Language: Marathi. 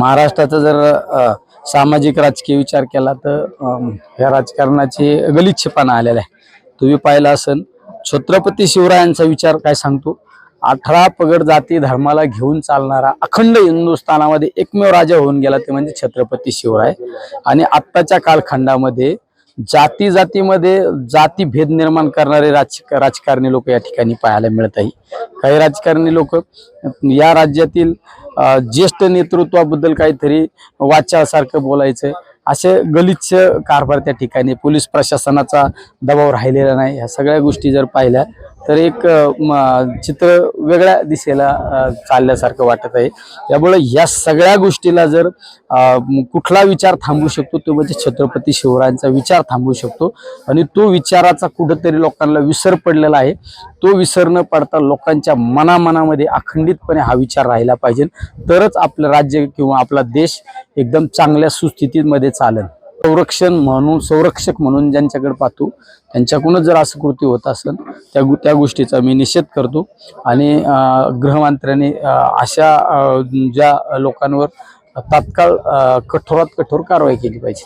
महाराष्ट्राचा जर सामाजिक राजकीय विचार केला तर ह्या राजकारणाची गलिच्छपणा आलेला आहे. तुम्ही पाहिला असन छत्रपती शिवरायांचा विचार काय सांगतो? अठरा पगड जाती धर्माला घेऊन चालणारा अखंड हिंदुस्थानामध्ये एकमेव राजा होऊन गेला ते म्हणजे छत्रपती शिवराय. आणि आत्ताच्या कालखंडामध्ये जाती जातीमध्ये जाती भेद निर्माण करणारे राज राजकारणी लोक या ठिकाणी पाहायला मिळत आहे. काही राजकारणी लोक या राज्यातील ज्येष्ठ नेतृत्वाबद्दल काहीतरी वाचासारखं बोलायचं असे गलिच्छ कारभार त्या ठिकाणी पोलीस प्रशासनाचा दबाव राहिलेला नाही. ह्या सगळ्या गोष्टी जर पाहिल्या तर एक म, चित्र वेगळ्या दिशेला चालल्यासारखं वाटत आहे. त्यामुळे या सगळ्या गोष्टीला जर कुठला विचार थांबू शकतो तो म्हणजे छत्रपती शिवरायांचा विचार थांबू शकतो. आणि तो विचाराचा कुठंतरी लोकांना विसर पडलेला आहे. तो विसर न पडता लोकांच्या मनामनामध्ये अखंडितपणे हा विचार राहिला पाहिजे. तरच आपलं राज्य किंवा आपला देश एकदम चांगल्या सुस्थितीमध्ये चालेल. संरक्षण म्हणून संरक्षक म्हणून ज्यांच्याकडे पाहतो त्यांच्याकडूनच जर असं कृती होत असेल त्या त्या गोष्टीचा मी निषेध करतो. आणि अं, गृहमंत्र्यांनी अशा ज्या लोकांवर तात्काळ कठोरात कठोर कारवाई केली पाहिजे.